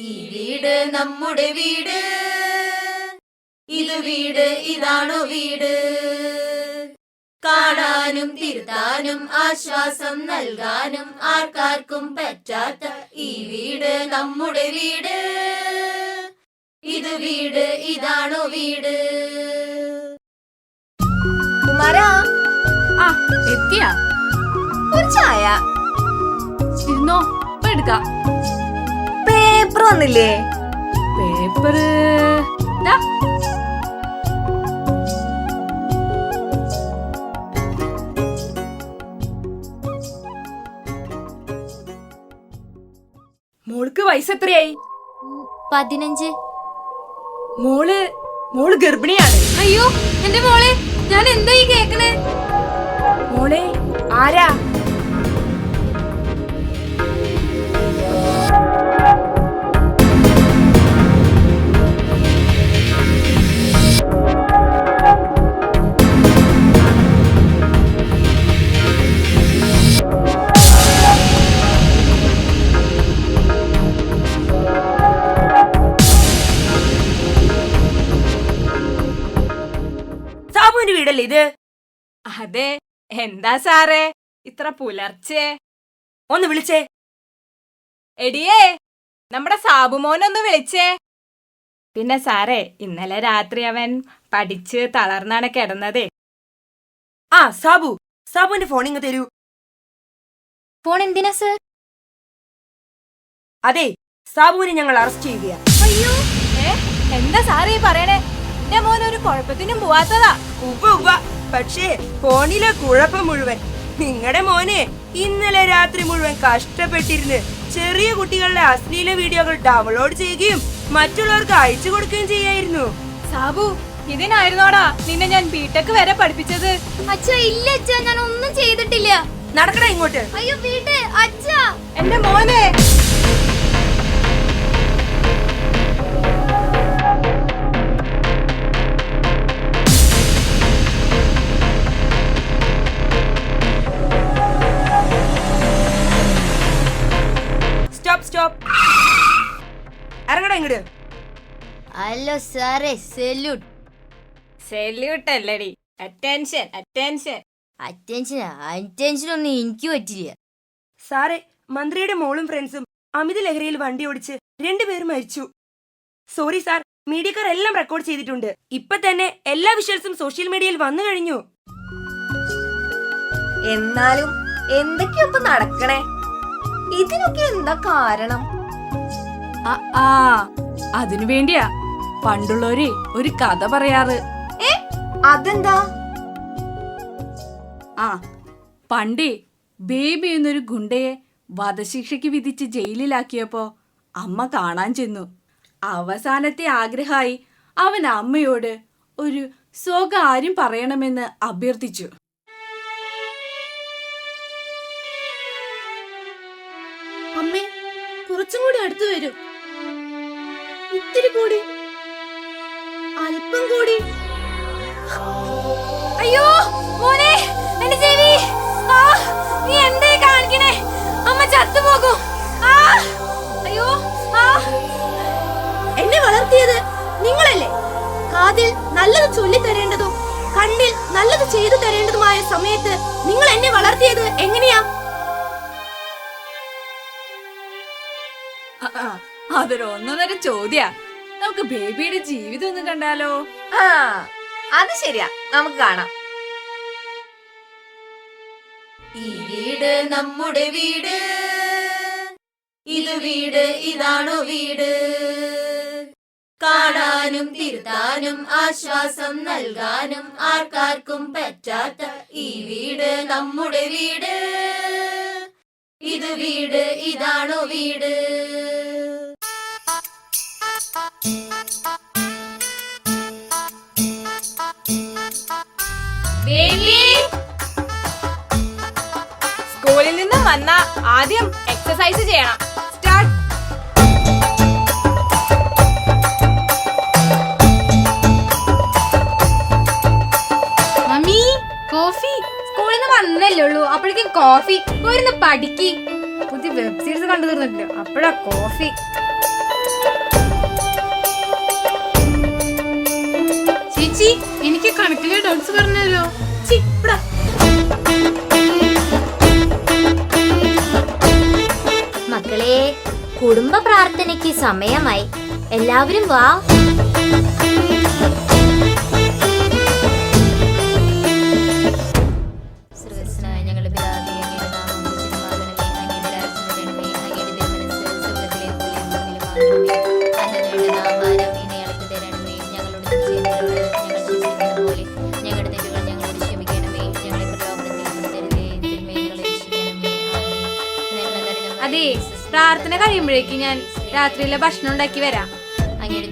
ഈ വീട് നമ്മുടെ വീട്. ഇത് വീട് ഇതാണോ വീട്? കാണാനും തിരുത്താനും ആശ്വാസം നൽകാനും ആർക്കാർക്കും പറ്റാത്ത ഈ വീട് നമ്മുടെ വീട്. ഇത് വീട് ഇതാണോ വീട്? ആ എത്തിയാ. ഒരു ചായ. ഇരുന്നോ എടുക്കാം. പേപ്പർ വന്നില്ലേ? പേപ്പർ മോൾക്ക് വയസ്സ് എത്രയായി? പതിനഞ്ച്. മോൾ മോൾ ഗർഭിണിയാണ്. അയ്യോ എന്റെ മോളെ ഞാൻ എന്താ ഈ കേക്കണേ? മോളെ ആരാ? സാബുവിന്റെ വീടല്ലേ ഇത്? അതെ. എന്താ സാറേ? ഇത്ര പുലർച്ചെ. ഒന്ന് വിളിച്ചേ. എടിയേ നമ്മുടെ സാബുമോനൊന്ന് വിളിച്ചേ. പിന്നെ സാറേ ഇന്നലെ രാത്രി അവൻ പഠിച്ച് തളർന്നാണ് കിടന്നതേ. ആ സാബു. സാബുവിന്റെ ഫോൺ ഇങ്ങ് തരൂ. ഫോൺ എന്തിനാ സർ? അതെ സാബുവിനെ ഞങ്ങൾ അറസ്റ്റ് ചെയ്യുകയാ അയ്യോ ഏ എന്താ സാറേ പറയണേ? എന്റെ മോൻ ഒരു കുഴപ്പത്തിനും പോവാത്തതാ. ഉവ്വ ഉവ്വ. പക്ഷേ ഫോണിലെ കുഴപ്പം മുഴുവൻ. നിങ്ങളുടെ മോനെ ഇന്നലെ രാത്രി മുഴുവൻ കഷ്ടപ്പെട്ടിരുന്ന് ചെറിയ കുട്ടികളുടെ അശ്ലീല വീഡിയോകൾ ഡൗൺലോഡ് ചെയ്യുകയും മറ്റുള്ളവർക്ക് അയച്ചു കൊടുക്കുകയും ചെയ്യായിരുന്നു. സാബു ഇതിനായിരുന്നോടാ നിന്നെ ഞാൻ ബിടെക് വരെ പഠിപ്പിച്ചത്. അച്ഛാ ഇല്ല അച്ഛാ ഞാൻ ഒന്നും ചെയ്തിട്ടില്ല. നടക്കടാ ഇങ്ങോട്ട്. അയ്യോ വീട്ട് അച്ഛാ. എന്റെ മോനെ. ഹലോ സാറേ സെല്യൂട്ട് സെല്യൂട്ട് അല്ലടി അറ്റൻഷൻ അറ്റൻഷൻ അറ്റൻഷൻ അറ്റൻഷൻ ഒന്നും എനിക്ക് പറ്റില്ല. സാറേ മന്ത്രിയുടെ മോളും ഫ്രണ്ട്സും അമിത ലഹരിയിൽ വണ്ടി ഓടിച്ച് രണ്ടുപേരും മരിച്ചു. സോറി സാർ മീഡിയക്കാർ എല്ലാം റെക്കോർഡ് ചെയ്തിട്ടുണ്ട്. ഇപ്പൊ തന്നെ എല്ലാ വിഷ്വൽസും സോഷ്യൽ മീഡിയയിൽ വന്നു കഴിഞ്ഞു. എന്നാലും എന്തൊക്കെയൊപ്പം നടക്കണേ? ഇതിനൊക്കെ എന്താ കാരണം? ആ അതിനു വേണ്ടിയാ പണ്ടുള്ളവര് ഒരു കഥ പറയാറ്. ഏ അതെന്താ? ആ പണ്ടേ ബേബി എന്നൊരു ഗുണ്ടയെ വധശിക്ഷയ്ക്ക് വിധിച്ച് ജയിലിലാക്കിയപ്പോ അമ്മ കാണാൻ ചെന്നു. അവസാനത്തെ ആഗ്രഹമായി അവൻ അമ്മയോട് ഒരു സ്വകാര്യം പറയണമെന്ന് അഭ്യർത്ഥിച്ചു. അമ്മേ കുറച്ചും കൂടി അടുത്തു വരും. ഇത്തിരി കൂടി. അല്പം കൂടി. അയ്യോ മോനെ എന്റെ ചെവി ആ നീ എന്തേ കാണിക്കണേ? അമ്മ ചത്തുപോകും. ആ അയ്യോ ആ. എന്നെ വളർത്തിയത് നിങ്ങളല്ലേ? കാതിൽ നല്ലത് ചൊല്ലിത്തരേണ്ടതും കണ്ണിൽ നല്ലത് ചെയ്തു തരേണ്ടതുമായ സമയത്ത് നിങ്ങൾ എന്നെ വളർത്തിയത് എങ്ങനെയാ? അതൊരു ഒന്നൊന്നര ചോദ്യാ. നമുക്ക് ബേബിയുടെ ജീവിതം ഒന്ന് കണ്ടാലോ? ആ അത് ശരിയാ. നമുക്ക് കാണാം. ഈ വീട് നമ്മുടെ വീട്. ഇത് വീട് ഇതാണോ വീട്. കാണാനും തിരുത്താനും ആശ്വാസം നൽകാനും ആർക്കാർക്കും പറ്റാത്ത ഈ വീട് നമ്മുടെ വീട്. ഇത് വീട് ഇതാണോ വീട്. ആദ്യം എക്സസൈസ് ചെയ്യണം. Start mummy coffee. വന്നല്ലേ ഉള്ളൂ. കോഫി. പഠിക്ക്. പുതിയ വെബ് സീരീസ് കണ്ടു തീർന്നിട്ടില്ല. കോഫി. ചേച്ചി എനിക്ക് കണക്കിലെ ഡൗട്ട്സ് പറഞ്ഞല്ലോ. രക്ഷിക്കണമേ. സമയമായി. എല്ലാവരും വാ. അതെ പ്രാർത്ഥന കഴിയുമ്പോഴേക്ക് ഞാൻ രാത്രിയിലെ ഭക്ഷണം ഉണ്ടാക്കി വരാം അങ്ങയുടെ.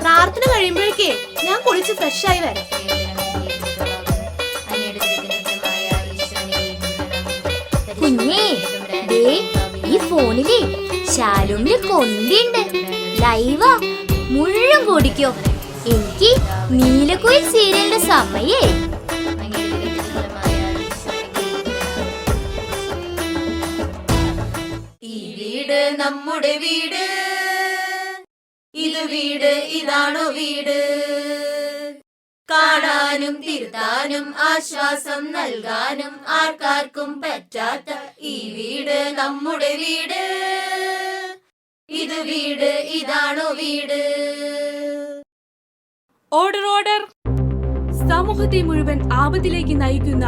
പ്രാർത്ഥന കഴിയുമ്പോഴേക്കേ ഞാൻ കുളിച്ച് ഫ്രഷ് ആയി വരാം. കുഞ്ഞേ ദേ ഈ ഫോണിലെ ശാലുമിന് കൊന്തിണ്ട് ലൈവാ മുഴുവൻ കൂടിക്കോ എനിക്ക് നീലക്കുയിൽ സീരിയലിന്റെ സമയേ. വീട് നമ്മുടെ വീട്. ഇത് വീട് ഇതാണോ വീട്. കാണാനും തിരുത്താനും ആശ്വാസം നൽകാനും ആർക്കാർക്കും പറ്റാത്ത ഈ വീട് നമ്മുടെ വീട്. ഇത് വീട് ഇതാണോ വീട്. ഓർഡർ ഓർഡർ സമൂഹത്തെ മുഴുവൻ ആപത്തിലേക്ക് നയിക്കുന്ന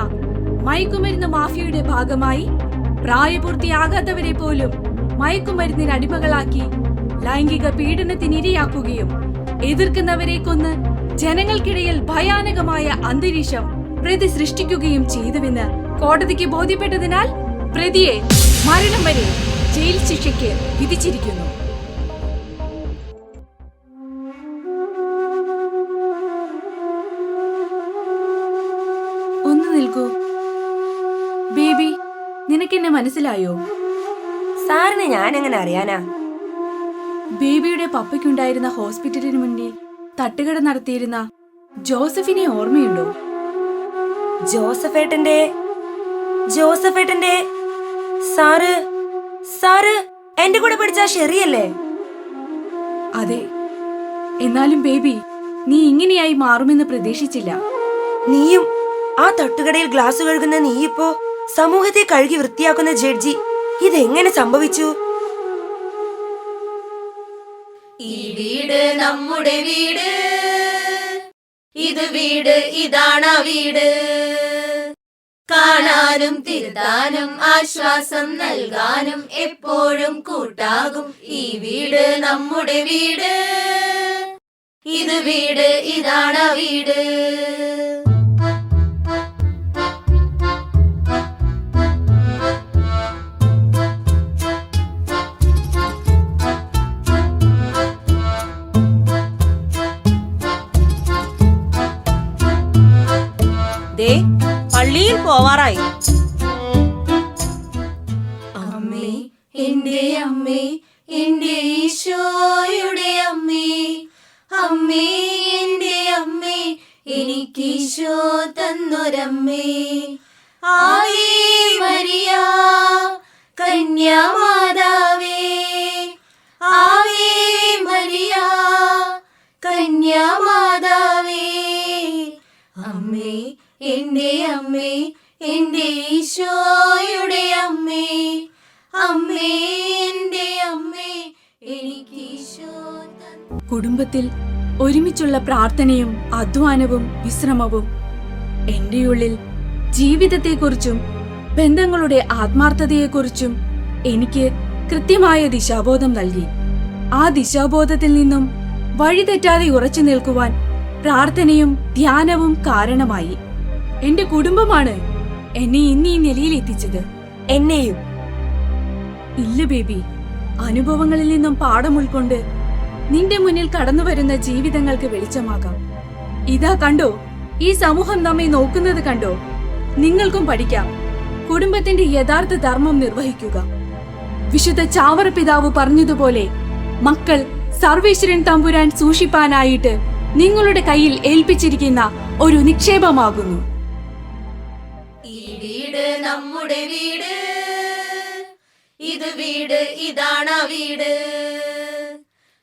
മയക്കുമരുന്ന് മാഫിയയുടെ ഭാഗമായി പ്രായപൂർത്തിയാകാത്തവരെ പോലും മയക്കുമരുന്നിന് അടിമകളാക്കി ലൈംഗിക പീഡനത്തിനിരയാക്കുകയും എതിർക്കുന്നവരെ കൊന്ന് ജനങ്ങൾക്കിടയിൽ ഭയാനകമായ അന്തരീക്ഷം പ്രതി സൃഷ്ടിക്കുകയും ചെയ്തുവെന്ന് കോടതിക്ക് ബോധ്യപ്പെട്ടതിനാൽ പ്രതിയെ മരണം വരെ ജയിൽ ശിക്ഷയ്ക്ക് വിധിച്ചിരിക്കുന്നു. നിൽക്കൂ ബേബി നിനക്കെന്നെ മനസ്സിലായോ? സാറിന് ഞാൻ എങ്ങനെ അറിയാനാ? ബേബിയുടെ പപ്പയ്ക്കുണ്ടായിരുന്ന ഹോസ്പിറ്റലിന് മുന്നിൽ തട്ടുകട നടത്തിയിരുന്ന ജോസഫിനെ ഓർമ്മയുണ്ടോ? ജോസഫേട്ടന്റെ ജോസഫേട്ടന്റെ സാറ് സാറ് എന്റെ കൂടെ പഠിച്ച ശരിയല്ലേ? ഷെറിയല്ലേ അതെ. എന്നാലും ബേബി നീ ഇങ്ങനെയായി മാറുമെന്ന് പ്രതീക്ഷിച്ചില്ല. നീയും ആ തട്ടുകടയിൽ ഗ്ലാസ് കഴുകുന്ന നീയിപ്പോ സമൂഹത്തെ കഴുകി വൃത്തിയാക്കുന്ന ജഡ്ജി. ഇതെങ്ങനെ സംഭവിച്ചു? ഈ വീട് നമ്മുടെ വീട്. ഇത് വീട് ഇതാണ് വീട്. കാണാനും തിരുത്താനും ആശ്വാസം നൽകാനും എപ്പോഴും കൂട്ടാകും ഈ വീട് നമ്മുടെ വീട്. ഇത് വീട് ഇതാണ് വീട്. അമ്മേ അമ്മേ എന്റെ ഈശോയുടെ അമ്മേ. അമ്മേ എന്റെ അമ്മേ എനിക്ക് ഈശോ തന്നൊരമ്മേ. ആയേ മരിയ കന്യാമാതാവേ. ആവേ മരിയ കന്യാമാതാവേ. അമ്മേ എന്റെ അമ്മേ എന്റെ ഈശോയുടെ അമ്മേ. അമ്മേ എന്റെ അമ്മേ എനിക്ക് കുടുംബത്തിൽ ഒരുമിച്ചുള്ള പ്രാർത്ഥനയും അധ്വാനവും വിശ്രമവും എന്റെ ഉള്ളിൽ ജീവിതത്തെക്കുറിച്ചും ബന്ധങ്ങളുടെ ആത്മാർത്ഥതയെക്കുറിച്ചും എനിക്ക് കൃത്യമായ ദിശാബോധം നൽകി. ആ ദിശാബോധത്തിൽ നിന്നും വഴിതെറ്റാതെ ഉറച്ചു നിൽക്കുവാൻ പ്രാർത്ഥനയും ധ്യാനവും കാരണമായി. എന്റെ കുടുംബമാണ് എന്നെ ഇന്ന് ഈ നിലയിൽ എത്തിച്ചത്. എന്നെയും ഇല്ല ബേബി. അനുഭവങ്ങളിൽ നിന്നും പാഠം ഉൾക്കൊണ്ട് നിന്റെ മുന്നിൽ കടന്നു വരുന്ന ജീവിതങ്ങൾക്ക് വെളിച്ചമാകാം. ഇതാ കണ്ടോ ഈ സമൂഹം നമ്മെ നോക്കുന്നത് കണ്ടോ? നിങ്ങൾക്കും പഠിക്കാം. കുടുംബത്തിന്റെ യഥാർത്ഥ ധർമ്മം നിർവഹിക്കുക. വിശുദ്ധ ചാവറ പിതാവ് പറഞ്ഞതുപോലെ മക്കൾ സർവേശ്വരൻ തമ്പുരാൻ സൂക്ഷിപ്പാനായിട്ട് നിങ്ങളുടെ കയ്യിൽ ഏൽപ്പിച്ചിരിക്കുന്ന ഒരു നിക്ഷേപമാകുന്നു. ഈ വീട് നമ്മുടെ വീട്. ഇത് വീട് ഇതാണ് വീട്.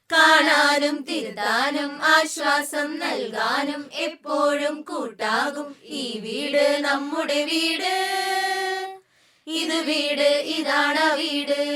കാണാനും തിരുത്താനും ആശ്വാസം നൽകാനും എപ്പോഴും കൂട്ടാകും ഈ വീട് നമ്മുടെ വീട്. ഇത് വീട് ഇതാണ് വീട്.